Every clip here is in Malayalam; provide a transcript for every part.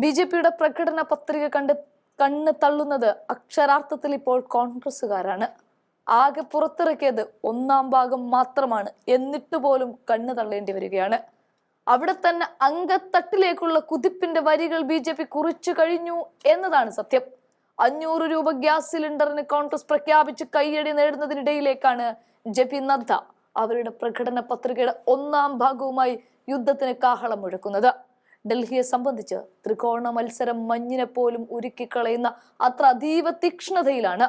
ബി ജെ പിയുടെ പ്രകടന പത്രിക കണ്ട് കണ്ണ് തള്ളുന്നത് അക്ഷരാർത്ഥത്തിൽ ഇപ്പോൾ കോൺഗ്രസുകാരാണ് ആകെ പുറത്തിറക്കിയത് ഒന്നാം ഭാഗം മാത്രമാണ്. എന്നിട്ട് പോലും കണ്ണ് തള്ളേണ്ടി വരികയാണ്. അവിടെ തന്നെ അങ്കത്തട്ടിലേക്കുള്ള കുതിപ്പിന്റെ വരികൾ ബി ജെ പി കുറിച്ചു കഴിഞ്ഞു എന്നതാണ് സത്യം. അഞ്ഞൂറ് രൂപ ഗ്യാസ് സിലിണ്ടറിന് കോൺഗ്രസ് പ്രഖ്യാപിച്ച് കൈയടി നേടുന്നതിനിടയിലേക്കാണ് ജെ പി നദ്ദ അവരുടെ പ്രകടന പത്രികയുടെ ഒന്നാം ഭാഗവുമായി യുദ്ധത്തിന് കാഹളം മുഴക്കുന്നത്. ഡൽഹിയെ സംബന്ധിച്ച് ത്രികോണ മത്സരം മഞ്ഞിനെ പോലും ഉരുക്കിക്കളയുന്ന അത്ര അതീവ തീക്ഷ്ണതയിലാണ്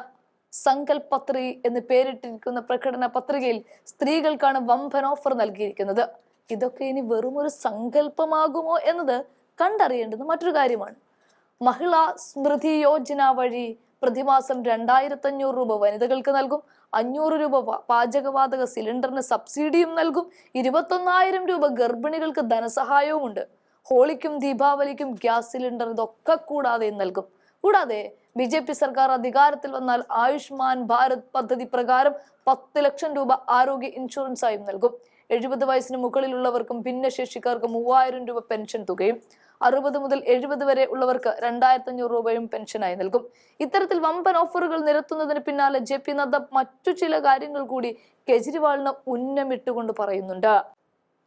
സങ്കൽപത്രി എന്ന് പേരിട്ടിരിക്കുന്ന പ്രകടന പത്രികയിൽ സ്ത്രീകൾക്കാണ് വമ്പൻ ഓഫർ നൽകിയിരിക്കുന്നത്. ഇതൊക്കെ ഇനി വെറും ഒരു സങ്കല്പമാകുമോ എന്നത് കണ്ടറിയേണ്ടത് മറ്റൊരു കാര്യമാണ്. മഹിളാ സ്മൃതി യോജന വഴി പ്രതിമാസം രണ്ടായിരത്തി അഞ്ഞൂറ് രൂപ വനിതകൾക്ക് നൽകും. അഞ്ഞൂറ് രൂപ പാചകവാതക സിലിണ്ടറിന് സബ്സിഡിയും നൽകും. ഇരുപത്തൊന്നായിരം രൂപ ഗർഭിണികൾക്ക് ധനസഹായവും ഉണ്ട് ഹോളിക്കും ദീപാവലിക്കും ഗ്യാസ് സിലിണ്ടർ ഇതൊക്കെ കൂടാതെ നൽകും. കൂടാതെ ബി ജെ പി സർക്കാർ അധികാരത്തിൽ വന്നാൽ ആയുഷ്മാൻ ഭാരത് പദ്ധതി പ്രകാരം പത്ത് ലക്ഷം രൂപ ആരോഗ്യ ഇൻഷുറൻസ് ആയും നൽകും. എഴുപത് വയസ്സിന് മുകളിലുള്ളവർക്കും ഭിന്നശേഷിക്കാർക്ക് മൂവായിരം രൂപ പെൻഷൻ തുകയും അറുപത് മുതൽ എഴുപത് വരെ ഉള്ളവർക്ക് രണ്ടായിരത്തി അഞ്ഞൂറ് രൂപയും പെൻഷനായി നൽകും. ഇത്തരത്തിൽ വമ്പൻ ഓഫറുകൾ നിരത്തുന്നതിന് പിന്നാലെ ജെ പി നദ്ദ മറ്റു ചില കാര്യങ്ങൾ കൂടി കെജ്രിവാളിന് ഉന്നമിട്ടുകൊണ്ട് പറയുന്നുണ്ട്.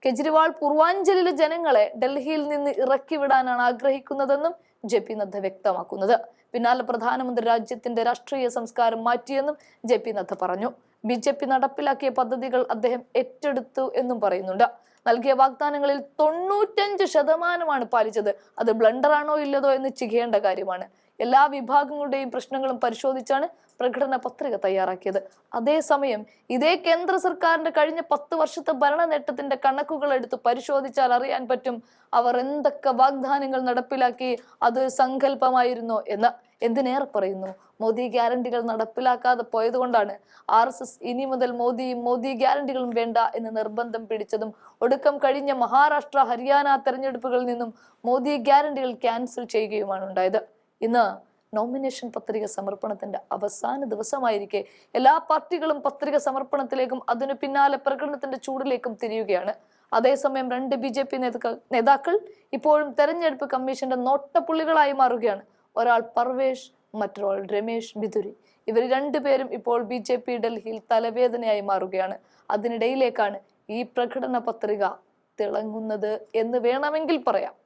കെജ്രിവാൾ പൂർവാഞ്ചലിലെ ജനങ്ങളെ ഡൽഹിയിൽ നിന്ന് ഇറക്കി വിടാനാണ് ആഗ്രഹിക്കുന്നതെന്നും ജെ പി നദ്ദ വ്യക്തമാക്കുന്നത്. പിന്നാലെ പ്രധാനമന്ത്രി രാജ്യത്തിന്റെ രാഷ്ട്രീയ സംസ്കാരം മാറ്റിയെന്നും ജെ പി നദ്ദ പറഞ്ഞു. ബി ജെ പി നടപ്പിലാക്കിയ പദ്ധതികൾ അദ്ദേഹം ഏറ്റെടുത്തു എന്നും പറയുന്നുണ്ട്. നൽകിയ വാഗ്ദാനങ്ങളിൽ തൊണ്ണൂറ്റഞ്ച് ശതമാനമാണ് പാലിച്ചത്. അത് ബ്ലണ്ടറാണോ ഇല്ലതോ എന്ന് ചികയേണ്ട കാര്യമാണ്. എല്ലാ വിഭാഗങ്ങളുടെയും പ്രശ്നങ്ങളും പരിശോധിച്ചാണ് പ്രകടന പത്രിക തയ്യാറാക്കിയത്. അതേസമയം ഇതേ കേന്ദ്ര സർക്കാരിന്റെ കഴിഞ്ഞ പത്ത് വർഷത്തെ ഭരണ നേട്ടത്തിന്റെ കണക്കുകൾ എടുത്ത് പരിശോധിച്ചാൽ അറിയാൻ പറ്റും അവർ എന്തൊക്കെ വാഗ്ദാനങ്ങൾ നടപ്പിലാക്കി അത് സങ്കല്പമായിരുന്നോ എന്ന്. എന്തിനേറെ പറയുന്നു? മോദി ഗ്യാരണ്ടികൾ നടപ്പിലാക്കാതെ പോയതുകൊണ്ടാണ് ആർ എസ് എസ് ഇനി മുതൽ മോദിയും മോദി ഗ്യാരണ്ടികളും വേണ്ട എന്ന് നിർബന്ധം പിടിച്ചതും ഒടുക്കം കഴിഞ്ഞ മഹാരാഷ്ട്ര ഹരിയാന തെരഞ്ഞെടുപ്പുകളിൽ നിന്നും മോദി ഗ്യാരണ്ടികൾ ക്യാൻസൽ ചെയ്യുകയുമാണ് ഉണ്ടായത്. ഇന്ന് നോമിനേഷൻ പത്രിക സമർപ്പണത്തിന്റെ അവസാന ദിവസമായിരിക്കെ. എല്ലാ പാർട്ടികളും പത്രിക സമർപ്പണത്തിലേക്കും അതിനു പിന്നാലെ പ്രകടനത്തിന്റെ ചൂടിലേക്കും തിരിയുകയാണ്. അതേസമയം രണ്ട് ബി ജെ പി നേതാക്കൾ ഇപ്പോഴും തെരഞ്ഞെടുപ്പ് കമ്മീഷന്റെ നോട്ടപ്പുള്ളികളായി മാറുകയാണ്. ഒരാൾ പർവേഷ് മറ്റൊരാൾ രമേശ് ബിദുരി ഇവർ രണ്ടുപേരും ഇപ്പോൾ ബി ജെ പി ഡൽഹിയിൽ തലവേദനയായി മാറുകയാണ്. അതിനിടയിലേക്കാണ് ഈ പ്രകടന പത്രിക തിളങ്ങുന്നത് എന്ന് വേണമെങ്കിൽ പറയാം.